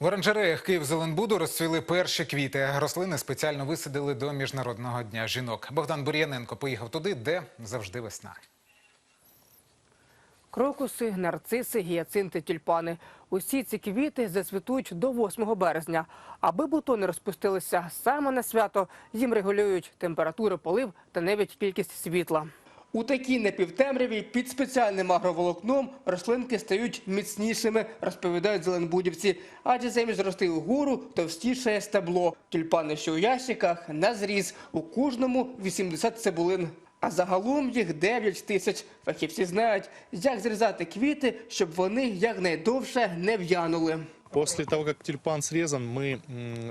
В оранжереях Київ-Зеленбуду розцвіли перші квіти. Рослини спеціально висадили до Міжнародного дня жінок. Богдан Бур'яненко поїхав туди, де завжди весна. Крокуси, нарциси, гіацинти, тюльпани. Усі ці квіти зацвітуть до 8 березня. Аби бутони розпустилися саме на свято, їм регулюють температуру, полив та навіть кількість світла. У такій напівтемряві під спеціальним агроволокном рослинки стають міцнішими, розповідають зеленбудівці. Адже замість рости угору товстішає стебло. Тюльпани, що у ящиках, на зріз. У кожному 80 цибулин. А загалом їх 9 тисяч. Фахівці знають, як зрізати квіти, щоб вони якнайдовше не в'янули. После того, как тюльпан срезан, мы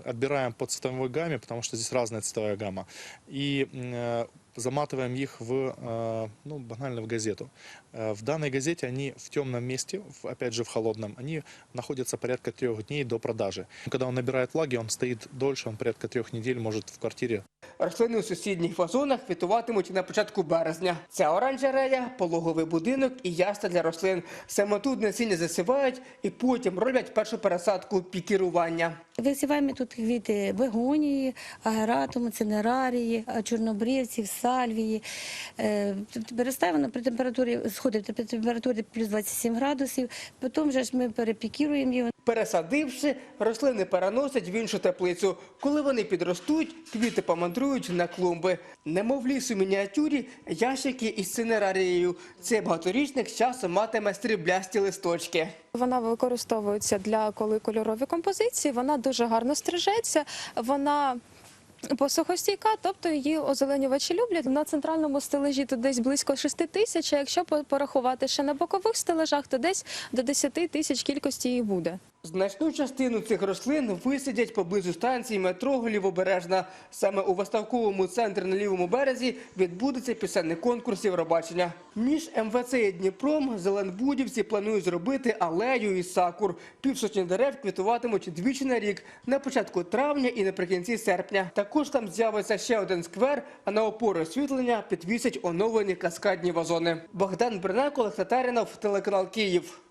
отбираем по цветовой гамме, потому что здесь разная цветовая гамма, и э, заматываем их в, э, ну, банально в газету. Э, В данной газете они в темном месте, в- опять же в холодном, они находятся порядка трех дней до продажи. Когда он набирает влаги, он стоит дольше, он порядка трех недель может в квартире Рослини у сусідніх вазонах квітуватимуть на початку березня. Ця оранжерея, пологовий будинок і ясла для рослин. Саме тут насіння засівають і потім роблять першу пересадку пікірування. Висіваємо тут квіти бегонії, агератуму, цинерарії, чорнобривців, сальвії. Е, Переставимо при температурі, сходить при температурі плюс 27 градусів, потім вже ж ми перепікіруємо його. Пересадивши, рослини переносять в іншу теплицю. Коли вони підростуть, квіти помандрують на клумби. Немов ліс у мініатюрі, ящики із цинерарією. Цей багаторічник з часом матиме стріблясті листочки. Вона використовується для коли кольорові композиції. Вона дуже гарно стрижеться. Вона посухостійка, тобто її озеленювачі люблять. На центральному стележі тут десь близько 6 тисяч. А якщо по- порахувати ще на бокових стележах, то десь до 10 тисяч кількості її буде. Значну частину цих рослин висадять поблизу станції метро Лівобережна. Саме у виставковому центрі на лівому березі відбудеться пісенний конкурс Євробачення. Між МВЦ і Дніпром зеленбудівці планують зробити алею із сакур. Півсотні дерев квітуватимуть двічі на рік на початку травня і наприкінці серпня. Також там з'явиться ще один сквер, а на опору освітлення підвісять оновлені каскадні вазони. Богдан Бернак, Олег Татаринов, телеканал Київ.